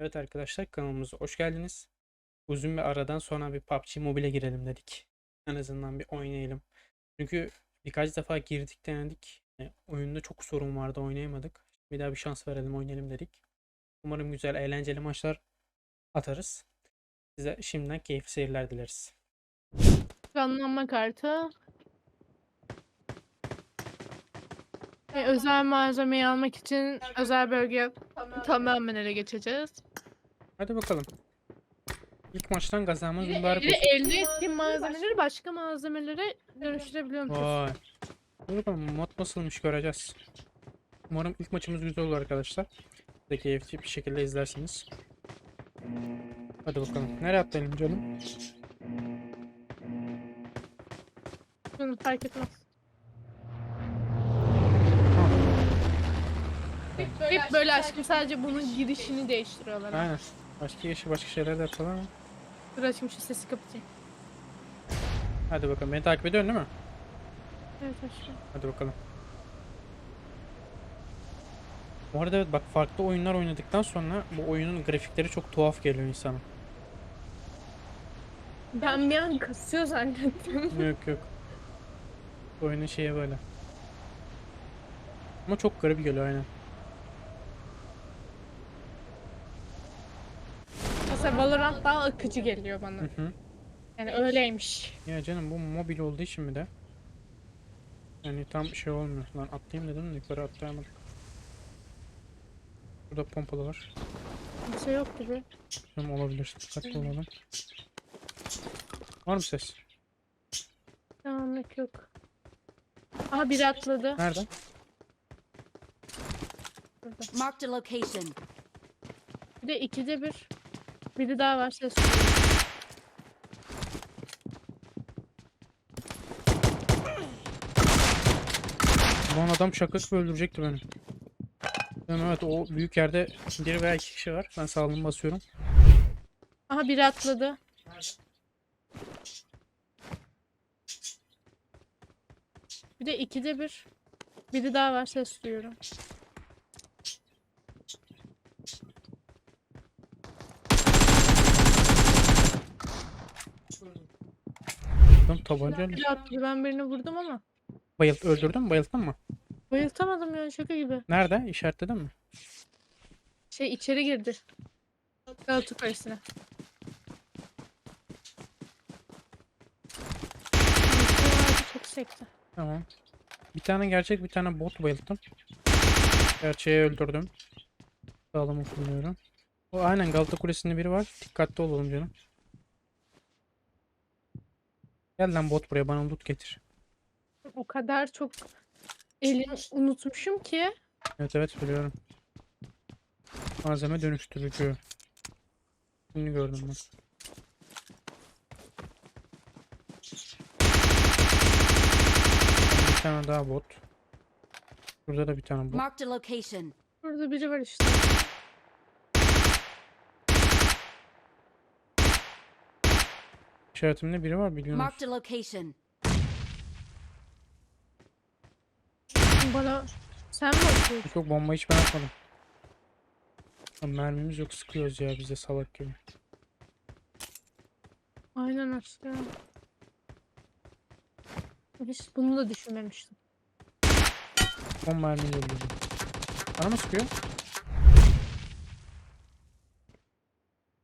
Evet arkadaşlar kanalımıza hoş geldiniz. Uzun bir aradan sonra bir PUBG Mobile'e girelim dedik. En azından bir oynayalım. Çünkü birkaç defa girdik denedik. E, oyunda çok sorun vardı oynayamadık. Bir daha bir şans verelim oynayalım dedik. Umarım güzel eğlenceli maçlar atarız. Size şimdiden keyifli seyirler dileriz. Canlanma kartı. Ve özel malzemeyi almak için özel bölge tamamen ele geçeceğiz. Hadi bakalım. İlk maçtan kazanmamız mübarek Biri olsun. elde ettiğim malzemeleri başka malzemelere dönüştürebiliyormuşuz. Vay. Dur bakalım mod nasılmış göreceğiz. Umarım ilk maçımız güzel olur arkadaşlar. Siz de keyifli bir şekilde izlersiniz. Hadi bakalım. Nereye atlayalım canım? Bunu fark etmez. Hep böyle aşkım sadece bunun girişini değiştiriyorlar. Aynen. Başka kişi başka şeyler de yapsalar ama. Dur aşkım şu sesi kapatayım. Hadi bakalım. Beni takip ediyorsun değil mi? Evet aşkım. Hadi bakalım. Bu arada evet bak farklı oyunlar oynadıktan sonra bu oyunun grafikleri çok tuhaf geliyor insana. Ben bir an kasıyor zannettim. yok yok. Oyunun şeyi böyle. Ama çok garip geliyor aynen. Valorant daha akıcı geliyor bana. Hı hı. Yani öyleymiş. Ya canım bu mobil olduğu için mi de? Yani tam şey olmuyor. Lan atlayayım dedim de yukarı atlayamadık. Burada pompalı var. Bir şey yok gibi. Canım olabilir. Dikkatli olalım. Var mı ses? Tamam yok yok. Aha biri atladı. Nerede? Burada. Marked a location. Bir de ikide bir. Biri daha var ses. Lan adam şaka gibi öldürecekti beni. Yani evet o büyük yerde bir veya iki kişi var. Ben sağlığımı basıyorum. Aha biri atladı. Bir de ikide bir. Biri daha var ses duyuyorum. Biri atladı ben birini vurdum ama. Bayılt öldürdün mü? Bayılttın mı? Bayıltamadım ya şaka gibi. Nerede? İşaretledin mi? Şey içeri girdi. Galata Kulesi'ne. Çok sekti. Tamam. Bir tane gerçek bir tane bot bayılttım. Gerçeği öldürdüm. Sağlamı kullanıyorum. O aynen Galata Kulesi'nde biri var. Dikkatli olalım canım. Gel lan bot buraya bana loot getir. O kadar çok elimi unutmuşum ki. Evet evet biliyorum. Malzeme dönüştürücü. Şimdi gördüm ben. Bir tane daha bot. Burada da bir tane bot. Marked a location. Burada biri var işte. İşaretimde biri var biliyorsunuz. Marked a location. Bana sen mi atıyorsun? Yok bomba hiç ben atmadım. Lan Mermimiz yok sıkıyoruz ya bize salak gibi. Aynen aşkım. Hiç bunu da düşünmemiştim. 10 mermiyle öldürdüm. Bana mı sıkıyor?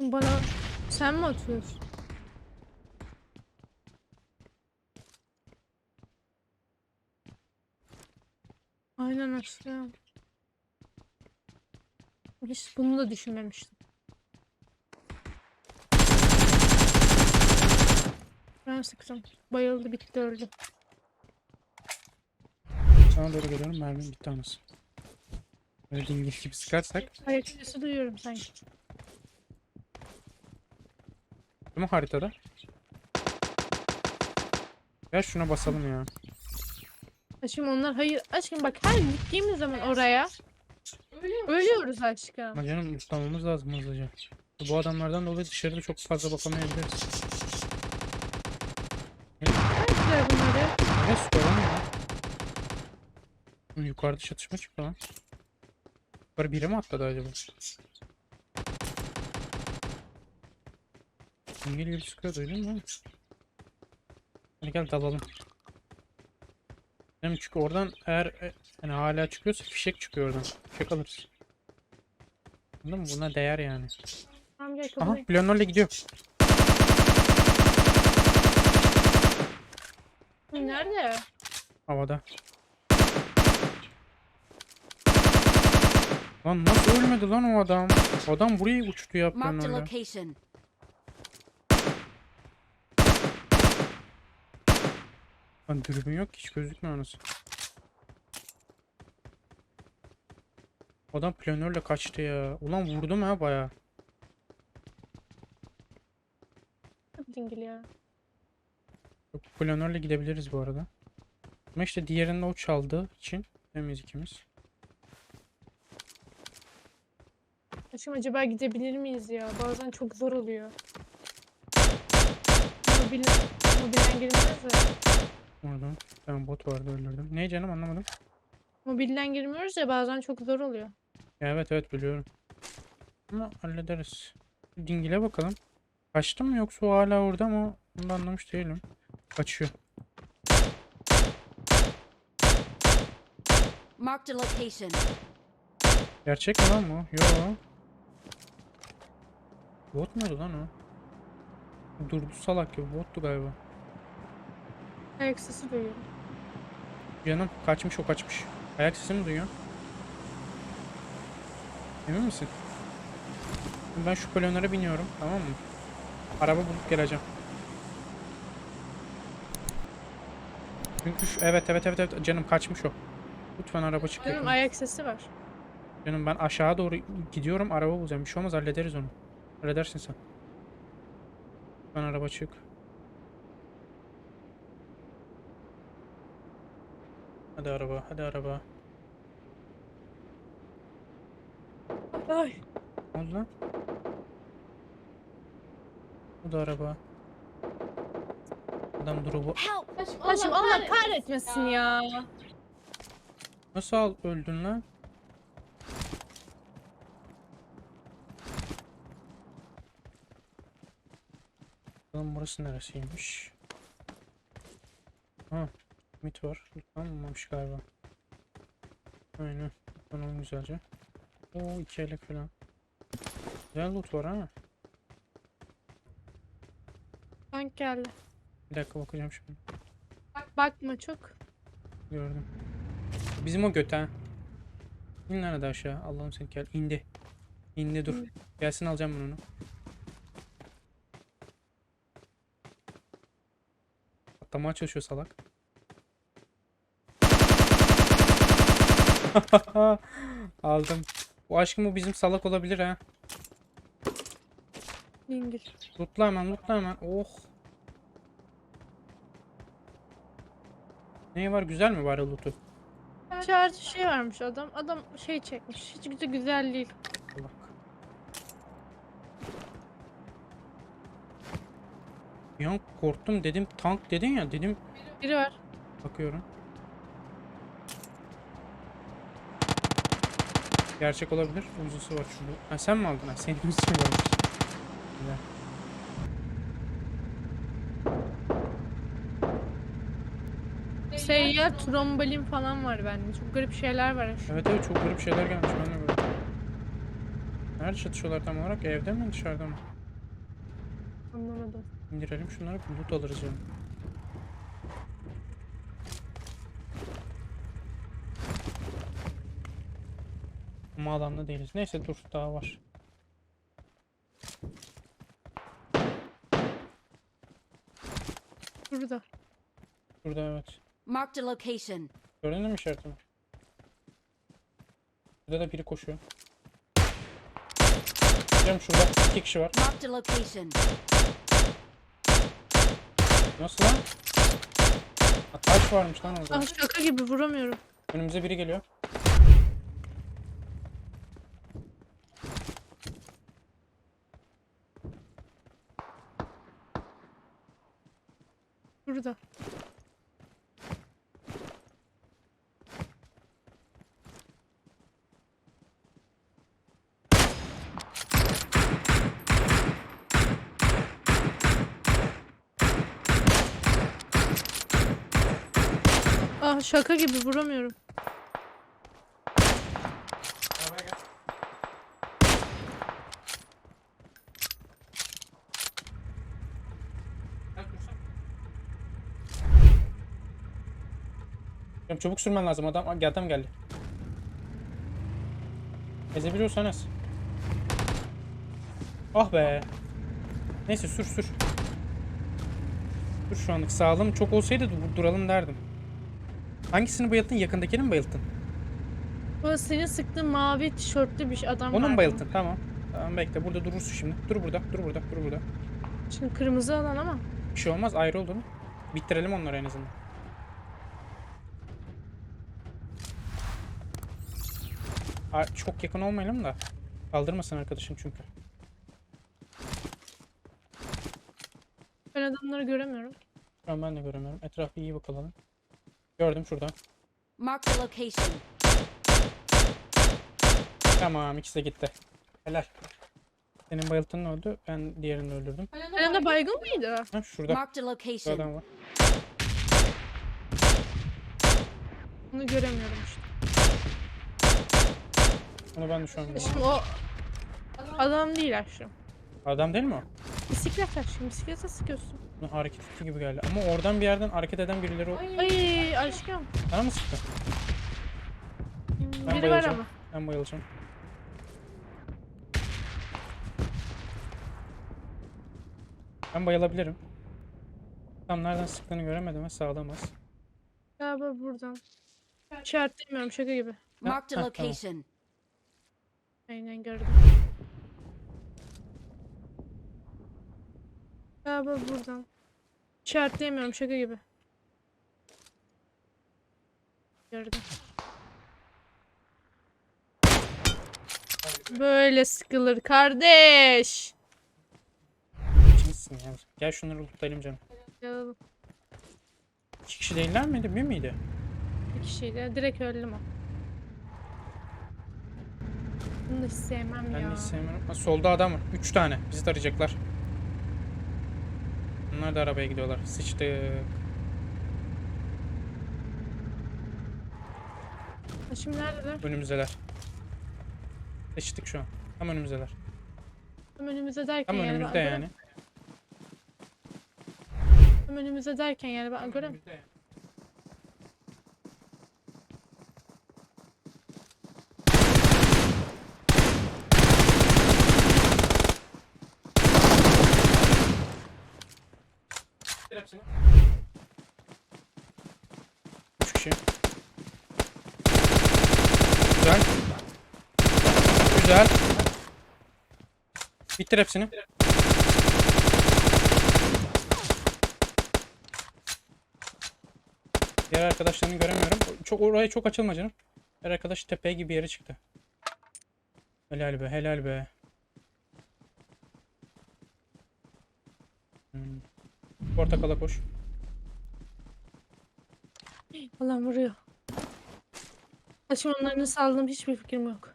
Bana sen mi atıyorsun? Aynen aşkım. Hiç bunu da düşünmemiştim. Ben sıktım. Bayıldı bitti öldü. Sana doğru geliyorum mermim bitti anasını. Böyle dingil gibi sıkarsak. Ayak sesi duyuyorum sanki. Değil mi haritada? Ya şuna basalım ya. Aşkım onlar hayır. Aşkım bak her gittiğimiz zaman oraya ölüyoruz aşkım. Ama canım ustamamız lazım hızlıca. Bu adamlardan dolayı dışarıda çok fazla bakamayabiliriz. Nerede bunları? Ne sıkıyor lan ya? Yukarıda çatışma çıktı lan. Yukarı biri mi atladı acaba? İngil gibi sıkıyor duydun mu? Hadi gel dalalım. Hem çünkü oradan eğer e, hani hala çıkıyorsa fişek çıkıyor oradan. Fişek alırız. Anladın mı? Buna değer yani. Tamam gel Aha kapıdayım. planörle gidiyor. Nerede? Havada. Lan nasıl ölmedi lan o adam? Adam buraya uçtu ya Marked a planörle. location. Lan dürbün yok hiç gözükmüyor anasını. Adam planörle kaçtı ya. Ulan vurdum ha baya. Dingil ya. Yok, Planörle gidebiliriz bu arada. Ama işte diğerinde o çaldığı için temiz ikimiz. Aşkım acaba gidebilir miyiz ya? Bazen çok zor oluyor. Mobil, mobilden girilmez de. Orada. Ben bot vardı öldürdüm. Ne canım anlamadım. Mobilden girmiyoruz ya bazen çok zor oluyor. Ya evet evet biliyorum. Ama hallederiz. Dingile bakalım. Kaçtı mı yoksa o hala orada mı? Bunu da anlamış değilim. Kaçıyor. Marked a location. Gerçek mi lan bu? Yo. Bot muydu lan o? Durdu salak gibi bottu galiba. Ayak sesi duyuyorum. Canım kaçmış o kaçmış. Ayak sesi mi duyuyor? Emin misin? Ben şu kolonlara biniyorum tamam mı? Araba bulup geleceğim. Çünkü şu, evet evet evet evet canım kaçmış o. Lütfen araba çık yakın. ayak sesi var. Canım ben aşağı doğru gidiyorum araba bulacağım. Bir şey olmaz hallederiz onu. Halledersin sen. Ben araba çık. Hadi araba, hadi araba. Ay. Ne oldu lan? Bu da araba. Adam durumu. Help! Aşkım Allah kahretmesin ya. Nasıl al öldün lan? Bakalım burası neresiymiş? Ha, mit var. Lütfenmamış galiba. Aynen. Bakalım güzelce. Oo iki elek falan. Güzel loot var ha. Tank geldi. Bir dakika bakacağım şimdi. Bakma çok. Gördüm. Bizim o göt ha. İn hadi aşağı. Allah'ım seni gel. İndi. İndi dur. İndi. Gelsin alacağım ben onu. Atlamaya çalışıyor salak. Aldım. Bu aşkım bu bizim salak olabilir ha. Dingil. Lootla hemen lootla hemen. Oh. Ne var güzel mi bari lootu? İçeride şey varmış adam. Adam şey çekmiş. Hiç de güzel değil. Salak. Bir an korktum dedim tank dedin ya dedim Biri var. bakıyorum. Gerçek olabilir. Uzusu var şurada. Ha sen mi aldın? Ha senin uzusu varmış. Güzel. Seyyar trombolin falan var bende. Çok garip şeyler var. Evet evet çok garip şeyler gelmiş ben de böyle. Nerede çatışıyorlar tam olarak? Evde mi dışarıda mı? Anlamadım. İndirelim şunları loot alırız yani. Ama alanda değiliz. Neyse dur daha var. Burada. Burada evet. Marked a location. Gördün mü işaretimi? Burada da biri koşuyor. Canım şurada iki kişi var. Marked a location. Nasıl lan? Ha, taş varmış lan orada. Ah şaka gibi vuramıyorum. Önümüze biri geliyor. Burada. Ah şaka gibi vuramıyorum. Çabuk sürmen lazım adam adam geldi. Ezebiliyorsan ez. Ah be. Neyse sür sür. Dur şu anlık sağlığım çok olsaydı dur- duralım derdim. Hangisini bayılttın? Yakındakini mi bayılttın? Bu senin sıktığın mavi tişörtlü bir adam Onu vardı. mu bayılttın? Tamam. Tamam bekle burada durursun şimdi. Dur burada, dur burada, dur burada. Şimdi kırmızı alan ama. Bir şey olmaz ayrı olur. Bitirelim onları en azından. Aa, çok yakın olmayalım da. Kaldırmasın arkadaşım çünkü. Ben adamları göremiyorum. Şu an ben de göremiyorum. Etrafı iyi bakalım. Gördüm şurada. Marked a location. Tamam ikisi de gitti. Helal. Senin bayıltın öldü. Ben diğerini öldürdüm. Senin de baygın mıydı? Ha şurada. A Bir location. adam var. Onu göremiyorum işte. Onu ben de şu an görüyorum. Şimdi o adam değil aşkım. Adam değil mi o? Bisiklet aşkım. Bisiklete sıkıyorsun. Bana Hareket etti gibi geldi. Ama oradan bir yerden hareket eden birileri o. Ay aşkım. Sana mı sıktı? Ben Biri var bayılacağım. ama. Ben bayılacağım. Ben bayılabilirim. Tam nereden sıktığını göremedim ve sağlamaz. Galiba buradan. İşaretlemiyorum şaka gibi. Marked a ha, tamam. location. Aynen gördüm. Galiba buradan. İşaretleyemiyorum şaka gibi. Gördüm. Böyle sıkılır kardeş. Kimsin ya? Gel şunları lootlayalım canım. Ya, İki kişi değiller miydi? Bir miydi? bir kişiyle direkt öldüm o. Bunu da hiç sevmem Ben ya. de hiç sevmiyorum. Ha, solda adam var. Üç tane. Bizi tarayacaklar. Bunlar da arabaya gidiyorlar. Sıçtık. Şimdi neredeler? Önümüzdeler. Sıçtık şu an. Tam önümüzdeler. Tam önümüzde derken Tam yani. ben önümüzde görem- yani. Tam önümüzde derken yani ben görem. Önümüzde yani. Bitir hepsini. Üç kişi. Güzel. Güzel. Bitir hepsini. Diğer arkadaşlarını göremiyorum. Çok oraya çok açılma canım. Diğer arkadaş tepeye gibi yere çıktı. Helal be, helal be. Hmm. Portakala koş. Allah vuruyor. Aşkım onları nasıl aldım hiçbir fikrim yok.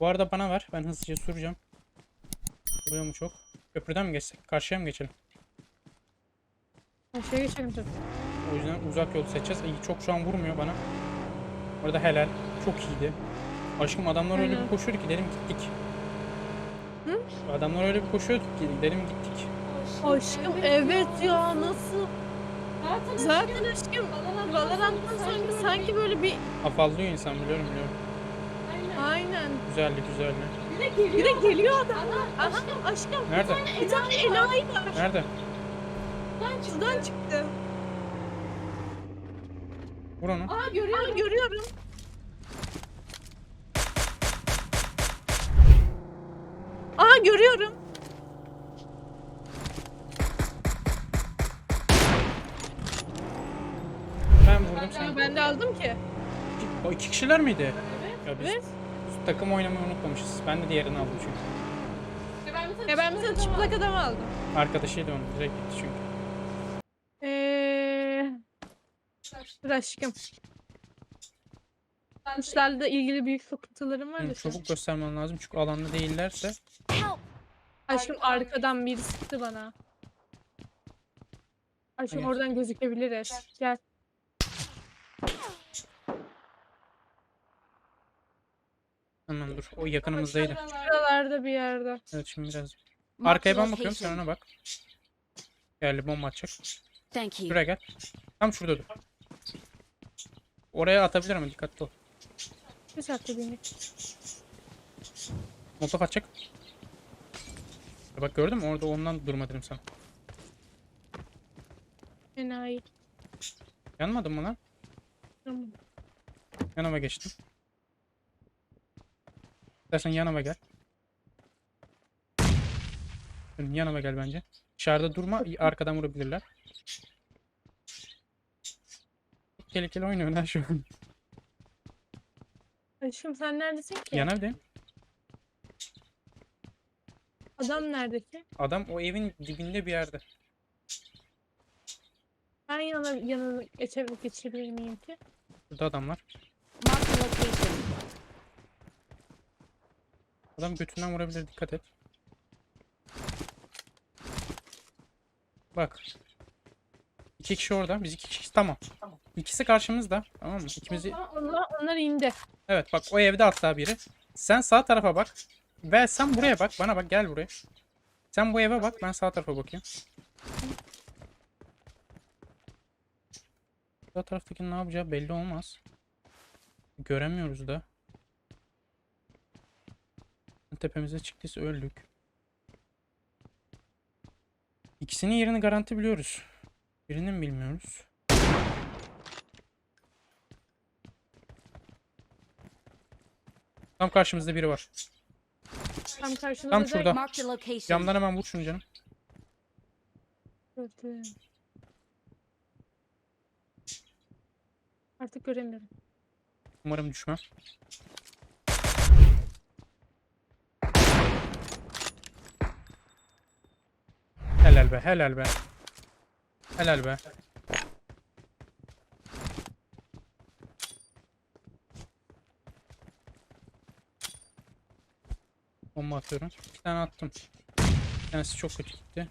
Bu arada bana ver. Ben hızlıca süreceğim. Vuruyor mu çok? Köprüden mi geçsek? Karşıya mı geçelim? Aşağıya geçelim tabii. O yüzden uzak yol seçeceğiz. İyi, çok şu an vurmuyor bana. Orada helal. Çok iyiydi. Aşkım adamlar öyle bir Helal. koşuyordu ki dedim gittik. Hı? Adamlar öyle bir koşuyordu ki dedim gittik. Aşkım evet ya nasıl? Zaten aşkım Valorant'tan sonra sanki böyle bir Afallıyor insan biliyorum biliyorum. aynen. Güzeldi güzeldi. Bir de geliyor adam. Aha aşkım Nerede? bir tane enayi var. Nerede? Sudan çıktı. Vur onu. Aa görüyorum. Aa, görüyorum. Aa görüyorum. Ben vurdum sen. Ama ben de aldım ki. O iki kişiler miydi? Ya biz, Evet. Takım oynamayı unutmamışız. Ben de diğerini aldım çünkü. Ya ben mesela çıplak adamı aldım. Arkadaşıydı onun. Direkt gitti çünkü. Eee... Dur aşkım. Kuşlarla ilgili büyük sıkıntılarım var Hı, da. çabuk göstermen lazım çünkü alanda değillerse. Aşkım arkadan biri sıktı bana. Aşkım Hayır. oradan gözükebiliriz. Gel. Hemen dur. O yakınımızdaydı. Şuralarda bir yerde. Evet şimdi biraz. Arkaya ben bakıyorum sen ona bak. Geldi bomba atacak. Thank you. Şuraya gel. Tam şurada dur. Oraya atabilir ama dikkatli ol. Bir sattı beni. Molotof atacak. Ya Bak gördün mü? Orada ondan durma dedim sana. Enayi. Yanmadın mı lan? Tamam. Yanıma geçtim. İstersen yanıma gel. Yanıma gel bence. Dışarıda durma. Arkadan vurabilirler. Çok tehlikeli oynuyor lan şu an. Aşkım sen neredesin ki? Yana bir de. Adam nerede ki? Adam o evin dibinde bir yerde. Ben yana, yanına geçebilir, miyim ki? Burada adam var. Marked a location. Adam götünden vurabilir. Dikkat et. Bak. İki kişi orada. Biz iki kişi. Tamam. İkisi karşımızda. Tamam mı? İkimizi... Onlar, onlar indi. Evet bak o evde hatta biri. Sen sağ tarafa bak. Ve sen buraya bak. Bana bak gel buraya. Sen bu eve bak. Ben sağ tarafa bakayım. Sağ taraftaki ne yapacağı belli olmaz. Göremiyoruz da. Tepemize çıktıysa öldük. İkisinin yerini garanti biliyoruz. Birini mi bilmiyoruz? Tam karşımızda biri var. Tam karşımızda Tam da şurada. Camdan hemen vur şunu canım. gördüm. Artık göremiyorum. Umarım düşmem. Helal be, helal be. Helal be. Bomba atıyorum. Bir tane attım. Bir tanesi çok kötü gitti.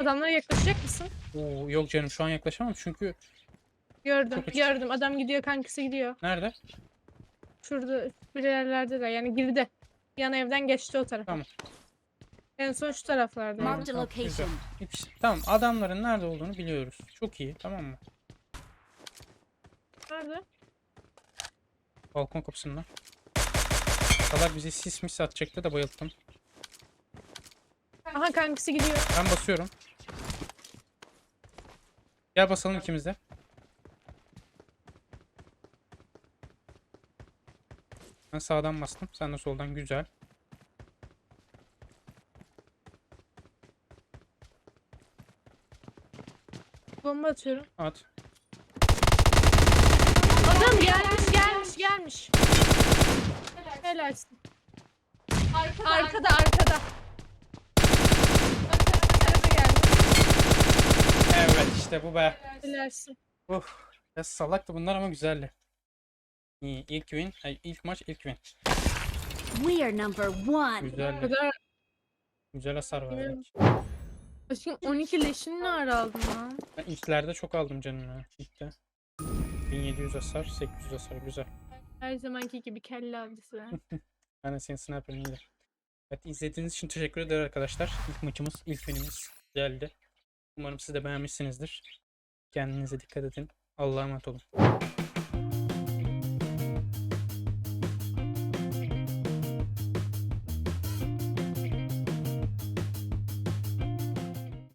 Adamlara yaklaşacak mısın? Oo, yok canım şu an yaklaşamam çünkü Gördüm, Çok gördüm. Adam gidiyor, kankisi gidiyor. nerede? Şurada bir yerlerde de yani girdi. Yan evden geçti o tarafa. Tamam. En son şu taraflarda. Tamam, güzel. location. Tamam adamların nerede olduğunu biliyoruz. Çok iyi tamam mı? Nerede? Balkon kapısında. Salak bizi sis mis atacaktı da bayılttım. Aha kankisi gidiyor. Ben basıyorum. Gel basalım ikimiz de. Ben sağdan bastım. Sen de soldan güzel. Bomba atıyorum. At. Adam gelmiş, gelmiş, gelmiş. Helalsin. Arkada, arkada. Geldi. Evet işte bu be. Helalsin. Uf. Ya salaktı bunlar ama güzeldi. İyi. ilk win. Ay, ilk maç ilk win. We are number one. Güzeldi. Güzel hasar verdik. Aşkım 12 leşini ne ara aldın lan? Ben ilklerde çok aldım canım ya. İlkte. 1700 hasar, 800 hasar. Güzel. Her zamanki gibi kelle avcısı. De senin sniper'ın iyiydi. Evet izlediğiniz için teşekkür ederim arkadaşlar. İlk maçımız, ilk günümüz güzeldi. Umarım siz de beğenmişsinizdir. Kendinize dikkat edin. Allah'a emanet olun.